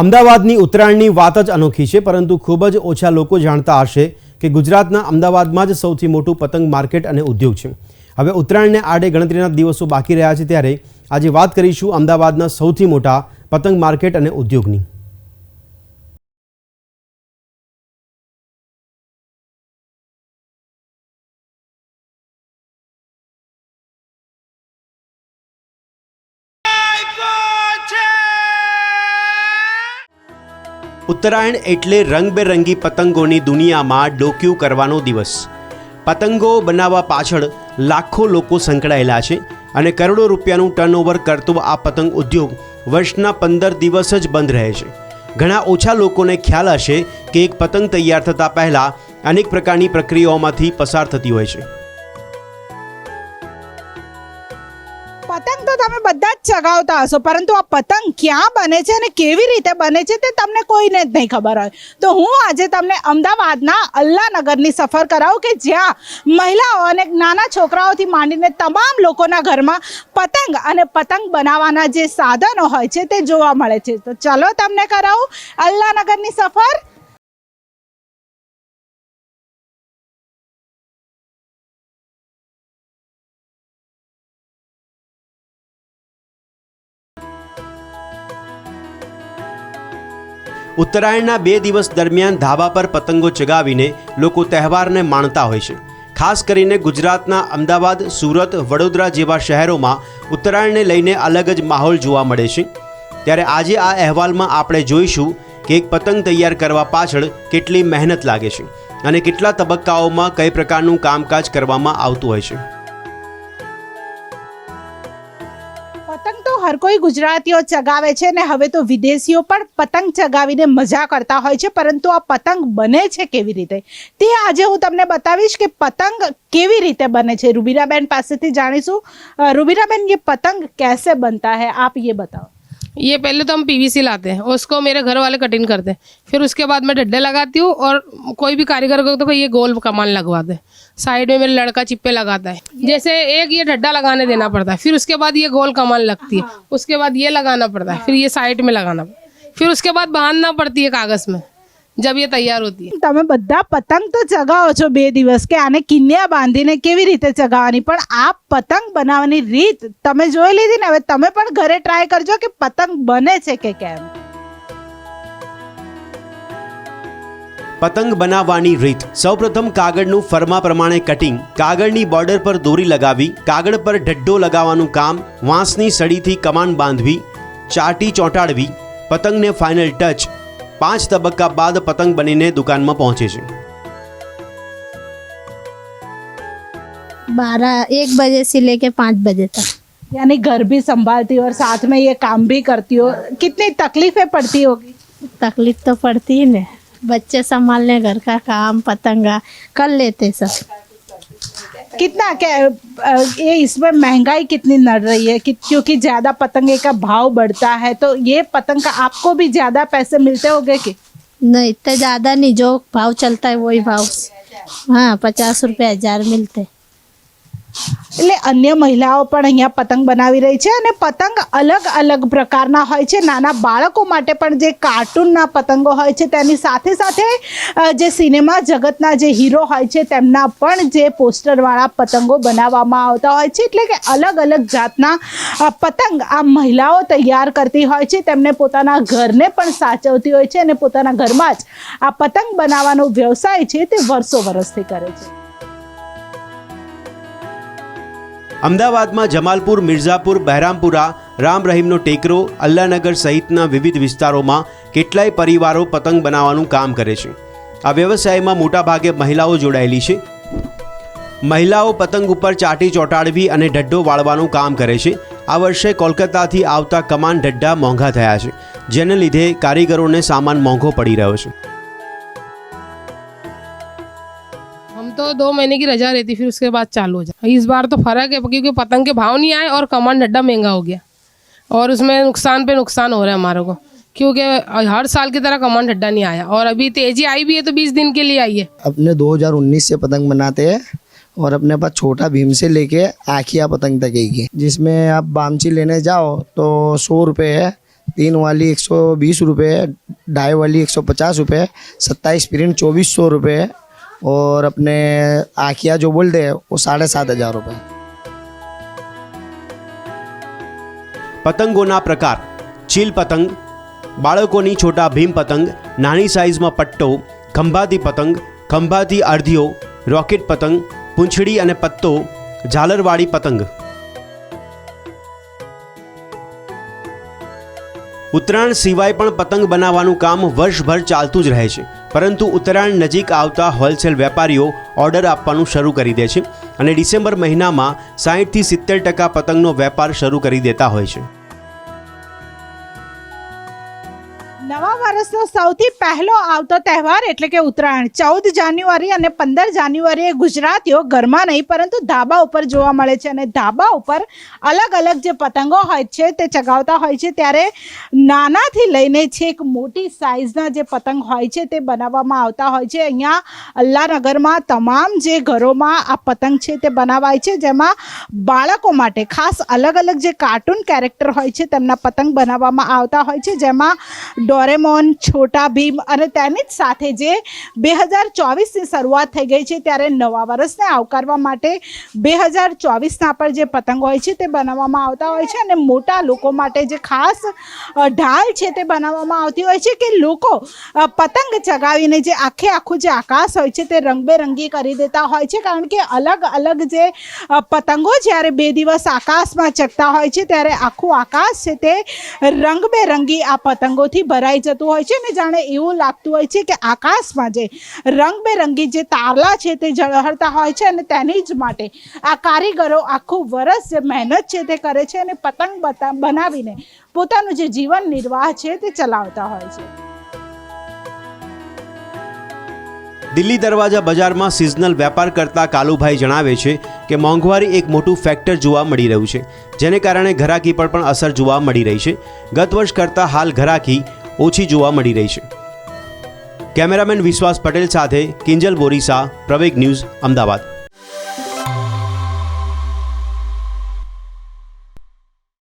અમદાવાદની ઉત્તરાયણની વાત જ અનોખી છે, પરંતુ ખૂબ જ ઓછા લોકો જાણતા હશે કે ગુજરાતના અમદાવાદમાં જ સૌથી મોટું પતંગ માર્કેટ અને ઉદ્યોગ છે. હવે ઉત્તરાયણને આડે ગણતરીના દિવસો બાકી રહ્યા છે, ત્યારે આજે વાત કરીશું અમદાવાદના સૌથી મોટા પતંગ માર્કેટ અને ઉદ્યોગની. ઉત્તરાયણ એટલે રંગબેરંગી પતંગોની દુનિયામાં ડોક્યું કરવાનો દિવસ. પતંગો બનાવવા પાછળ લાખો લોકો સંકળાયેલા છે અને કરોડો રૂપિયાનું ટર્નઓવર કરતો આ પતંગ ઉદ્યોગ વર્ષના પંદર દિવસ જ બંધ રહે છે. ઘણા ઓછા લોકોને ખ્યાલ હશે કે એક પતંગ તૈયાર થતાં પહેલાં અનેક પ્રકારની પ્રક્રિયાઓમાંથી પસાર થતી હોય છે. પતંગ તો તમે બધા જ ચગાવતા હશો, પરંતુ આ પતંગ ક્યાં બને છે અને કેવી રીતે બને છે તે તમને કોઈને જ નહીં ખબર હોય. તો હું આજે તમને અમદાવાદના અલ્લાનગરની સફર કરાવું કે જ્યાં મહિલાઓ અને નાના છોકરાઓથી માંડીને તમામ લોકોના ઘરમાં પતંગ અને પતંગ બનાવવાના જે સાધનો હોય છે તે જોવા મળે છે. તો ચલો તમને કરાવું અલ્લાનગરની સફર. ઉત્તરાયણના બે દિવસ દરમિયાન ધાબા પર પતંગો ચગાવીને લોકો તહેવારને માણતા હોય છે. ખાસ કરીને ગુજરાતના અમદાવાદ, સુરત, વડોદરા જેવા શહેરોમાં ઉત્તરાયણને લઈને અલગ જ માહોલ જોવા મળે છે. ત્યારે આજે આ અહેવાલમાં આપણે જોઈશું કે એક પતંગ તૈયાર કરવા પાછળ કેટલી મહેનત લાગે છે અને કેટલા તબક્કાઓમાં કઈ પ્રકારનું કામકાજ કરવામાં આવતું હોય છે. હર કોઈ ગુજરાતીઓ ચગાવે છે ને હવે તો વિદેશીઓ પણ પતંગ ચગાવીને મજા કરતા હોય છે પરંતુ આ પતંગ બને છે કેવી રીતે તે આજે હું તમને બતાવીશ કે પતંગ કેવી રીતે બને છે રૂબીરાબેન પાસેથી જાણીશું અ, રૂબીરાબેન ये पतंग कैसे बनता है आप ये बताओ ये पहले तो हम पीवीसी लाते हैं उसको मेरे घर वाले कटिंग करते हैं। फिर उसके बाद मैं डड्डे लगाती हूँ और कोई भी कारीगर को तो भाई ये गोल कमान लगवा दे। साइड में मेरा लड़का चिप्पे लगाता है। जैसे एक ये डड्डा लगाने देना पड़ता है फिर उसके बाद ये गोल कमान लगती है। उसके बाद ये लगाना पड़ता है फिर ये साइड में लगाना पड़ता है। फिर उसके बाद बांधना पड़ती है कागज़ में। जब ये तैयार होती है તમે બધા પતંગ તો ચગાવો છો બે દિવસ કે આને કિન્યા બાંધીને કેવી રીતે ચગાવવાની પણ આ પતંગ બનાવવાની રીત તમે જોઈ લીધી ને હવે તમે પણ ઘરે ટ્રાય કરજો કે પતંગ બને છે કે કેમ પતંગ બનાવવાની રીત સૌપ્રથમ કાગળનું ફરમા પ્રમાણે કટિંગ કાગળની બોર્ડર પર દોરી લગાવી કાગળ પર ઢડ્ડો લગાવવાનું કામ વાંસની સળીથી કમાન બાંધવી ચાટી ચોંટાડવી પતંગને ફાઇનલ ટચ પાંચ તબક્કા બાદ પતંગ બનીને દુકાનમાં પહોંચે છે बारह एक बजे से लेके पाँच बजे तक यानी घर भी संभालती हो और साथ में ये काम भी करती हो कितनी तकलीफें पड़ती होगी तकलीफ तो पड़ती है ना बच्चे संभालने घर का काम पतंगा कर लेते सब कितना क्या ये इसमें महँगाई कितनी नड़ रही है? कि, क्योंकि ज़्यादा पतंगे का भाव बढ़ता है तो ये पतंग का आपको भी ज़्यादा पैसे मिलते हो गए कि? नहीं, इतने ज़्यादा नहीं, जो भाव चलता है वही भाव। हाँ पचास रुपये हज़ार मिलते। એટલે અન્ય મહિલાઓ પણ અહીંયા પતંગ બનાવી રહી છે અને પતંગ અલગ અલગ પ્રકારના હોય છે. નાના બાળકો માટે પણ જે કાર્ટૂનના પતંગો હોય છે તેની સાથે સાથે જે સિનેમા જગતના જે હીરો હોય છે તેમના પણ જે પોસ્ટરવાળા પતંગો બનાવવામાં આવતા હોય છે. એટલે કે અલગ અલગ જાતના પતંગ આ મહિલાઓ તૈયાર કરતી હોય છે. તેમને પોતાના ઘરને પણ સાચવતી હોય છે અને પોતાના ઘરમાં જ આ પતંગ બનાવવાનો વ્યવસાય છે તે વર્ષો વર્ષથી કરે છે. અમદાવાદમાં જમાલપુર, મિર્ઝાપુર, બહેરામપુરા, રામ રહીમનો ટેકરો, અલ્લાનગર સહિતના વિવિધ વિસ્તારોમાં કેટલાય પરિવારો પતંગ બનાવવાનું કામ કરે છે. આ વ્યવસાયમાં મોટાભાગે મહિલાઓ જોડાયેલી છે. મહિલાઓ પતંગ ઉપર ચાટી ચોંટાડવી અને ઢડ્ડો વાળવાનું કામ કરે છે. આ વર્ષે કોલકાતાથી આવતા કમાન ઢડ્ડા મોંઘા થયા છે, જેને લીધે કારીગરોને સામાન મોંઘો પડી રહ્યો છે. तो दो महीने की रजा रहती, फिर उसके बाद चालू हो जाए इस बार तो फ़र्क है, क्योंकि पतंग के भाव नहीं आए और कमान डड्डा महँगा हो गया। और उसमें नुकसान पे नुकसान हो रहा है हमारे को, क्योंकि हर साल की तरह कमान डड्डा नहीं आया। और अभी तेज़ी आई भी है तो बीस दिन के लिए आई है। अपने 2019 से पतंग बनाते हैं और अपने पास छोटा भीम से लेके आखिया पतंग तक है जिसमें आप बामची लेने जाओ तो सौ रुपये है, तीन वाली एक सौ बीस रुपये ढाई वाली एक सौ पचास रुपये सत्ताईस प्रिंट चौबीस सौ रुपये और अपने आखिया जो बोलते हैं वो साढ़े सात हज़ार रुपये પતંગોના પ્રકાર ચીલ પતંગ બાળકોની છોટા ભીમ પતંગ નાની સાઇઝમાં પટ્ટો ખંભાતી પતંગ ખંભાતી અડધીઓ રોકેટ પતંગ પૂંછડી અને પત્તો ઝાલરવાળી પતંગ ઉત્તરાયણ સિવાય પણ પતંગ બનાવવાનું કામ વર્ષભર ચાલતું જ રહે છે પરંતુ ઉત્તરાયણ નજીક આવતા હોલસેલ વેપારીઓ ઓર્ડર આપવાનું શરૂ કરી દે છે અને ડિસેમ્બર મહિનામાં સાહીઠથી સિત્તેર ટકા પતંગનો વેપાર શરૂ કરી દેતા હોય છે. નવા વર્ષનો સૌથી પહેલો આવતો તહેવાર એટલે કે ઉત્તરાયણ. ચૌદ જાન્યુઆરી અને પંદર જાન્યુઆરીએ ગુજરાતીઓ ઘરમાં નહીં, પરંતુ ધાબા ઉપર જોવા મળે છે અને ધાબા ઉપર અલગ અલગ જે પતંગો હોય છે તે ચગાવતા હોય છે. ત્યારે નાનાથી લઈને છેક મોટી સાઇઝના જે પતંગ હોય છે તે બનાવવામાં આવતા હોય છે. અહીંયા અલ્લાનગરમાં તમામ જે ઘરોમાં આ પતંગ છે તે બનાવાય છે, જેમાં બાળકો માટે ખાસ અલગ અલગ જે કાર્ટૂન કેરેક્ટર હોય છે તેમના પતંગ બનાવવામાં આવતા હોય છે, જેમાં ડોરેમોન, છોટા ભીમ અને તેની જ સાથે જે બે હજાર ચોવીસની શરૂઆત થઈ ગઈ છે ત્યારે નવા વર્ષને આવકારવા માટે બે હજાર ચોવીસના પર જે પતંગ હોય છે તે બનાવવામાં આવતા હોય છે અને મોટા લોકો માટે જે ખાસ ઢાલ છે તે બનાવવામાં આવતી હોય છે કે લોકો પતંગ ચગાવીને જે આખે આખું જે આકાશ હોય છે તે રંગબેરંગી કરી દેતા હોય છે કારણ કે અલગ અલગ જે પતંગો જ્યારે બે દિવસ આકાશમાં ચગતા હોય છે ત્યારે આખું આકાશ છે તે રંગબેરંગી આ પતંગોથી ભરાઈ જતું હોય છે ને જાણે એવું લાગતું હોય છે કે આકાશમાં જે રંગબેરંગી જે તારલા છે તે ઝળહળતા હોય છે અને તેની જ માટે આ કારીગરો આખું વરસ જે મહેનત છે તે કરે છે અને પતંગ બનાવીને પોતાનું જે જીવન નિર્વાહ છે તે ચલાવતા હોય છે. દિલ્હી દરવાજા બજારમાં સિઝનલ વેપાર કરતા કાલુભાઈ જણાવે છે કે મોંઘવારી એક મોટું ફેક્ટર જોવા મળી રહ્યું છે, જેને કારણે ઘરાકી પર પણ અસર જોવા મળી રહી છે. ગત વર્ષ કરતાં હાલ ઘરાકી ઓછી જોવા મળી રહી છે. કેમેરામેન વિશ્વાસ પટેલ સાથે કિંજલ બોરીસા પ્રવેગ ન્યૂઝ અમદાવાદ.